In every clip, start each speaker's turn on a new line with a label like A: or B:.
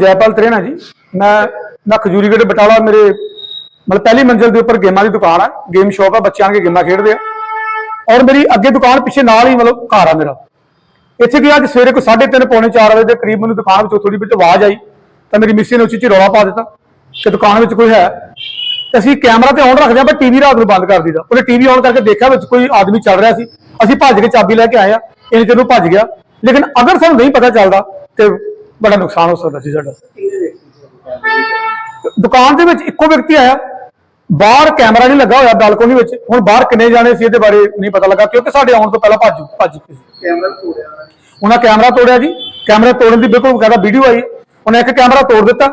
A: ਜੈਪਾਲ ਤਰੇਨਾ ਜੀ। ਮੈਂ ਮੈਂ ਖਜੂਰੀਗੜ੍ਹ ਬਟਾਲਾ ਮੇਰੇ ਮਤਲਬ ਪਹਿਲੀ ਮੰਜ਼ਿਲ ਦੇ ਉੱਪਰ ਗੇਮਾਂ ਦੀ ਦੁਕਾਨ ਹੈ ਗੇਮ ਸ਼ਾਪ ਆ, ਬੱਚਿਆਂ ਕੇ ਗੇਮਾਂ ਖੇਡਦੇ ਆ। ਔਰ ਮੇਰੀ ਅੱਗੇ ਦੁਕਾਨ ਪਿੱਛੇ ਨਾਲ ਹੀ ਮਤਲਬ ਘਰ ਆ ਮੇਰਾ। ਇੱਥੇ ਕਿ ਅੱਜ ਸਵੇਰੇ ਕੋਈ 3:30 ਪੌਣੇ 4 ਵਜੇ ਦੇ ਕਰੀਬ ਮੈਨੂੰ ਦੁਕਾਨ ਵਿੱਚੋਂ ਥੋੜੀ ਵਿੱਚ ਆਵਾਜ਼ ਆਈ, ਤਾਂ ਮੇਰੀ ਮਿਸੀ ਨੇ ਉੱਚੀ ਉੱਚੀ ਰੌਲਾ ਪਾ ਦਿੱਤਾ ਕਿ ਦੁਕਾਨ ਵਿੱਚ ਕੋਈ ਹੈ। ਅਸੀਂ ਕੈਮਰਾ ਤੇ ਔਨ ਰੱਖਦੇ ਆ ਪਰ ਟੀਵੀ ਰਾਤ ਨੂੰ ਬੰਦ ਕਰ ਦਿੱਤਾ ਉਹਨੇ ਟੀਵੀ ਔਨ ਕਰਕੇ ਦੇਖਿਆ ਵਿੱਚ ਕੋਈ ਆਦਮੀ ਚੱਲ ਰਿਹਾ ਸੀ। ਅਸੀਂ ਭੱਜ ਕੇ ਚਾਬੀ ਲੈ ਕੇ ਆਏ ਆ, ਇਹਨੇ ਜਦੋਂ ਭੱਜ ਗਿਆ। ਲੇਕਿਨ ਅਗਰ ਸਾਨੂੰ ਨਹੀਂ ਪਤਾ ਚੱਲਦਾ, ਤੇ ਬੜਾ ਨੁਕਸਾਨ ਹੋ ਸਕਦਾ ਸੀ ਸਾਡਾ। ਦੁਕਾਨ ਦੇ ਵਿੱਚ ਇੱਕੋ ਵਿਅਕਤੀ ਆਇਆ। ਬਾਹਰ ਕੈਮਰਾ ਨਹੀਂ ਲੱਗਾ ਹੋਇਆ ਬਾਲਕੋਨੀ ਵਿੱਚ। ਹੁਣ ਬਾਹਰ ਕਿੰਨੇ ਜਾਣੇ ਸੀ ਇਹਦੇ ਬਾਰੇ ਨਹੀਂ ਪਤਾ ਲੱਗਾ ਕਿਉਂਕਿ ਸਾਡੇ ਆਉਣ ਤੋਂ ਪਹਿਲਾਂ ਭੱਜ ਭੱਜ ਸੀ।
B: ਕੈਮਰਾ ਤੋੜਿਆ ਉਹਨਾਂ
A: ਕੈਮਰਾ ਤੋੜਿਆ ਜੀ। ਕੈਮਰਾ ਤੋੜਨ ਦੀ ਬਿਲਕੁਲ ਬਕਾਇਦਾ ਵੀਡੀਓ ਆਈ। ਉਹਨੇ ਇੱਕ ਕੈਮਰਾ ਤੋੜ ਦਿੱਤਾ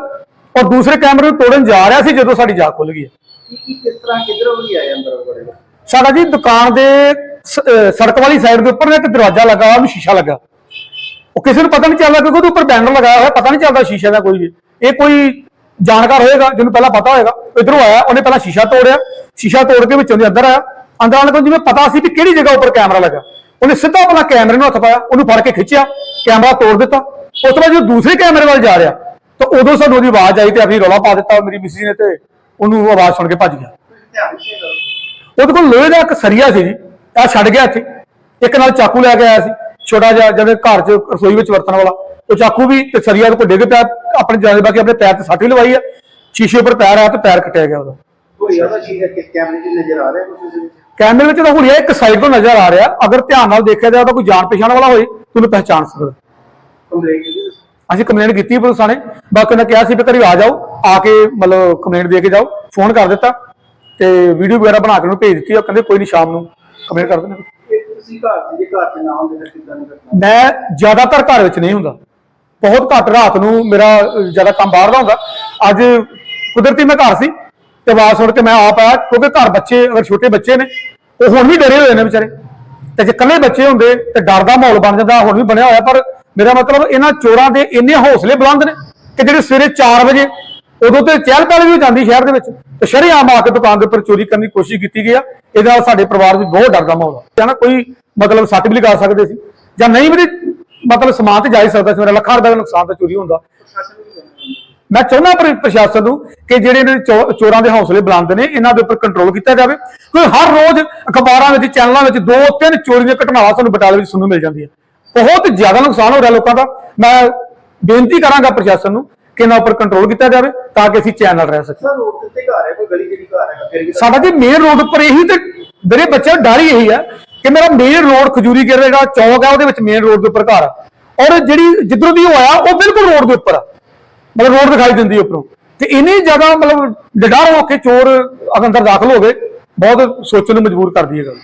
A: ਔਰ ਦੂਸਰੇ ਕੈਮਰੇ ਨੂੰ ਤੋੜਨ ਜਾ ਰਿਹਾ ਸੀ ਜਦੋਂ ਸਾਡੀ ਜਾਗ ਖੁੱਲ ਗਈ
B: ਕੀ ਕਿਸ ਤਰ੍ਹਾਂ ਕਿਧਰੋਂ ਵੀ ਆਏ ਅੰਦਰ ਬੜੇ?
A: ਸਾਡਾ ਜੀ ਦੁਕਾਨ ਦੇ ਸੜਕ ਵਾਲੀ ਸਾਈਡ ਦੇ ਉੱਪਰ ਨਾ ਇੱਕ ਦਰਵਾਜ਼ਾ ਲੱਗਾ ਹੋਇਆ ਉਹਨੂੰ ਸ਼ੀਸ਼ਾ ਲੱਗਾ। ਉਹ ਕਿਸੇ ਨੂੰ ਪਤਾ ਨਹੀਂ ਚੱਲਦਾ ਕਿਉਂਕਿ ਉਹਦੇ ਉੱਪਰ ਬੈਨਰ ਲਗਾਇਆ ਹੋਇਆ, ਪਤਾ ਨਹੀਂ ਚੱਲਦਾ ਸ਼ੀਸ਼ੇ ਦਾ ਕੋਈ ਵੀ। ਇਹ ਕੋਈ ਜਾਣਕਾਰ ਹੋਏਗਾ, ਜਿਹਨੂੰ ਪਹਿਲਾਂ ਪਤਾ ਹੋਏਗਾ। ਇਧਰੋਂ ਆਇਆ, ਉਹਨੇ ਪਹਿਲਾਂ ਸ਼ੀਸ਼ਾ ਤੋੜਿਆ। ਸ਼ੀਸ਼ਾ ਤੋੜ ਕੇ ਵਿੱਚੋਂ ਦੀ ਅੰਦਰ ਆਇਆ। ਅੰਦਰ ਆਉਣ ਤੋਂ ਜਿਵੇਂ ਪਤਾ ਸੀ ਵੀ ਕਿਹੜੀ ਜਗ੍ਹਾ ਉੱਪਰ ਕੈਮਰਾ ਲੱਗਾ। ਉਹਨੇ ਸਿੱਧਾ ਆਪਣਾ ਕੈਮਰੇ ਨੂੰ ਹੱਥ ਪਾਇਆ, ਉਹਨੂੰ ਫੜ ਕੇ ਖਿੱਚਿਆ, ਕੈਮਰਾ ਤੋੜ ਦਿੱਤਾ। ਉਸ ਤੋਂ ਬਾਅਦ ਜਦੋਂ ਦੂਸਰੇ ਕੈਮਰੇ ਵੱਲ ਜਾ ਰਿਹਾ, ਤਾਂ ਉਦੋਂ ਸਾਨੂੰ ਉਹਦੀ ਆਵਾਜ਼ ਆਈ ਤੇ ਆਪਣੀ ਰੌਲਾ ਪਾ ਦਿੱਤਾ, ਮੇਰੀ ਮਿਸੀ ਨੇ ਤੇ ਉਹਨੂੰ ਆਵਾਜ਼ ਸੁਣ ਕੇ ਭੱਜ ਗਿਆ। ਉਹਦੇ ਕੋਲ ਲੋਹੇ ਦਾ ਇੱਕ ਸਰੀਆ ਸੀ ਜੀ ਆ ਛੱਡ ਗਿਆ ਇੱਥੇ। ਇੱਕ ਨਾਲ ਚਾਕੂ ਲੈ ਕੇ ਆਇਆ ਸੀ। ਛੋਟਾ ਜਿਹਾ ਜਿਹੜੇ ਘਰ 'ਚ ਰਸੋਈ ਵਿੱਚ ਵਰਤਣ ਵਾਲਾ ਉਹ ਚਾਕੂ ਵੀ ਤੇ ਸਰੀਆ ਕੋਲ ਡਿੱਗ ਪਿਆ ਆਪਣੇ ਜਾਨ ਬਾਕੀ ਆਪਣੇ ਪੈਰ ਤੇ ਸੱਟ ਵੀ ਲਵਾਈ ਆ ਸ਼ੀਸ਼ੇ ਉੱਪਰ ਪੈਰ ਆਇਆ ਤੇ ਪੈਰ ਕੱਟਿਆ ਗਿਆ ਉਹਦਾ।
B: ਕੋਈ ਉਹਦਾ ਚੀਜ਼ ਹੈ ਕਿ ਕੈਮਰੇ 'ਚ ਨਜ਼ਰ ਆ ਰਿਹਾ ਕੁਝ ਉਹਦੇ ਵਿੱਚ?
A: ਕੈਮਰੇ ਵਿੱਚ ਤਾਂ ਹੁਣਿਆ ਇੱਕ ਸਾਈਡ ਤੋਂ ਨਜ਼ਰ ਆ ਰਿਹਾ ਅਗਰ ਧਿਆਨ ਨਾਲ ਦੇਖਿਆ ਜਾਵੇ ਤਾਂ ਕੋਈ ਜਾਣ ਪਛਾਣ ਵਾਲਾ ਹੋਏ ਤੁਹਾਨੂੰ ਪਹਿਚਾਣ ਸਕਦਾ? ਅਸੀਂ ਕੰਪਲੇਂਟ ਕੀਤੀ ਪੁਲਿਸ ਨੇ ਬਾਕੀ ਉਹਨੇ ਕਿਹਾ ਸੀ ਵੀ ਘਰੇ ਆ ਜਾਓ ਆ ਕੇ ਮਤਲਬ ਕੰਪਲੇਂਟ ਦੇ ਕੇ ਜਾਓ ਫੋਨ ਕਰ ਦਿੱਤਾ ਤੇ ਵੀਡੀਓ ਵਗੈਰਾ ਬਣਾ ਕੇ ਉਹਨੂੰ ਭੇਜ ਦਿੱਤੀ ਉਹ ਕਹਿੰਦੇ ਕੋਈ ਨਹੀਂ ਸ਼ਾਮ ਨੂੰ ਕੰਪਲੇਂਟ ਕਰ
B: ਇਹ ਤੁਸੀਂ ਘਰ 'ਚ ਘਰ 'ਚ ਨਾ ਹੁੰਦੇ ਤਾਂ ਕਿੱਦਾਂ ਨਹੀਂ
A: ਮੈਂ ਜ਼ਿਆਦਾਤਰ ਘਰ ਵਿੱਚ ਨਹੀਂ ਹੁੰਦਾ। ਬਹੁਤ ਘੱਟ ਰਾਤ ਨੂੰ ਮੇਰਾ ਜ਼ਿਆਦਾ ਕੰਮ ਬਾਹਰ ਦਾ ਹੁੰਦਾ। ਅੱਜ ਕੁਦਰਤੀ ਮੈਂ ਘਰ ਸੀ ਤੇ ਆਵਾਜ਼ ਸੁਣ ਕੇ ਮੈਂ ਆਪ ਆਇਆ, ਕਿਉਂਕਿ ਘਰ ਬੱਚੇ, ਅਗਰ ਛੋਟੇ ਬੱਚੇ ਨੇ, ਉਹ ਹੁਣ ਵੀ ਡਰੇ ਹੋਏ ਨੇ ਵਿਚਾਰੇ। ਤੇ ਜੇ ਇਕੱਲੇ ਬੱਚੇ ਹੁੰਦੇ ਤੇ ਡਰ ਦਾ ਮਾਹੌਲ ਬਣ ਜਾਂਦਾ, ਹੁਣ ਵੀ ਬਣਿਆ ਹੋਇਆ, ਪਰ ਮੇਰਾ ਮਤਲਬ ਇਹਨਾਂ ਚੋਰਾਂ ਦੇ ਇੰਨੇ ਹੌਸਲੇ ਬੁਲੰਦ ਨੇ ਕਿ ਜਿਹੜੇ ਸਵੇਰੇ 4 ਵਜੇ ਉਦੋਂ ਤੇ ਚਹਿਲ ਪਹਿਲ ਵੀ ਜਾਂਦੀ ਸ਼ਹਿਰ ਦੇ ਵਿੱਚ। ਤੇ ਸ਼ਰੇਆਮ ਆ ਕੇ ਦੁਕਾਨ ਦੇ ਉੱਪਰ ਚੋਰੀ ਕਰਨ ਦੀ ਕੋਸ਼ਿਸ਼ ਕੀਤੀ ਗਈ ਆ। ਇਹਦੇ ਨਾਲ ਸਾਡੇ ਪਰਿਵਾਰ ਵਿੱਚ ਬਹੁਤ ਡਰ ਦਾ ਮਾਹੌਲ ਆ। ਨਾ ਕੋਈ ਮਤਲਬ ਸੱਟ ਵੀ ਲਗਾ ਸਕਦੇ ਸੀ। ਜਾਂ ਨਹੀਂ ਵੀ ਮਤਲਬ ਸਮਾਨ ਤੇ ਜਾ ਹੀ ਸਕਦਾ ਸੀ। ਮੇਰਾ ਲੱਖਾਂ ਰੁਪਏ ਦਾ ਨੁਕਸਾਨ ਤਾਂ ਚੋਰੀ ਹੁੰਦਾ। ਮੈਂ ਚਾਹੁੰਦਾ ਪਰ ਪ੍ਰਸ਼ਾਸਨ ਨੂੰ ਕਿ ਜਿਹੜੇ ਇਹਨਾਂ ਚੋ- ਚੋਰਾਂ ਦੇ ਹੌਸਲੇ ਬੁਲੰਦ ਨੇ, ਇਹਨਾਂ ਦੇ ਉੱਪਰ ਕੰਟਰੋਲ ਕੀਤਾ ਜਾਵੇ। ਕਿਉਂਕਿ ਹਰ ਰੋਜ਼ ਅਖਬਾਰਾਂ ਵਿੱਚ, ਚੈਨਲਾਂ ਵਿੱਚ ਦੋ ਤਿੰਨ ਚੋਰੀ ਦੀਆਂ ਘਟਨਾਵਾਂ ਸਾਨੂੰ ਬਟਾਲੇ ਵਿੱਚ ਸੁਣਨ ਨੂੰ ਮਿਲ ਜਾਂਦੀਆਂ। ਬਹੁਤ ਜ਼ਿਆਦਾ ਨੁਕਸਾਨ ਹੋ ਰਿਹਾ ਲੋਕਾਂ ਦਾ। ਮੈਂ ਬੇਨਤੀ ਕਰਾਂਗਾ ਪ੍ਰਸ਼ਾਸਨ ਨੂੰ ਕਿ ਇਹਨਾਂ ਉੱਪਰ ਕੰਟਰੋਲ ਕੀਤਾ ਜਾਵੇ ਤਾਂ ਕਿ ਅਸੀਂ ਚੈਨ ਨਾਲ ਰਹਿ ਸਕੀਏ।
B: ਸਰ ਰੋਡ ਦੇ ਉੱਤੇ ਘਰ ਹੈ ਕੋਈ ਗਲੀ ਜਿਹੜੀ ਘਰ ਹੈਗਾ ਫਿਰ ਵੀ ਤਾਂ-
A: ਸਾਡਾ ਜੀ ਮੇਨ ਰੋਡ ਉੱਪਰ ਇਹੀ ਤੇ ਮੇਰੇ ਬੱਚੇ ਦਾ ਡਰ ਹੀ ਇਹੀ ਹੈ ਕਿ ਮੇਰਾ ਮੇਨ ਰੋਡ ਖਜੂਰੀ ਗਿਰ ਜਿਹੜਾ ਚੌਕ ਹੈ ਉਹਦੇ ਵਿੱਚ ਮੇਨ ਰੋਡ ਦੇ ਉੱਪਰ ਘਰ ਆ। ਔਰ ਜਿਹੜੀ ਜਿੱਧਰੋਂ ਦੀ ਉਹ ਆਇਆ ਉਹ ਬਿਲਕੁਲ ਰੋਡ ਦੇ ਉੱਪਰ ਆ। ਮਤਲਬ ਰੋਡ ਦਿਖਾਈ ਦਿੰਦੀ ਉੱਪਰੋਂ। ਤੇ ਇੰਨੀ ਜ਼ਿਆਦਾ ਮਤਲਬ ਡਰ ਹੋ ਕੇ ਚੋਰ ਅੰਦਰ ਦਾਖਲ ਹੋ ਗਏ ਬਹੁਤ ਸੋਚਣ ਨੂੰ ਮਜਬੂਰ ਕਰਦੀ ਹੈ ਗੱਲ।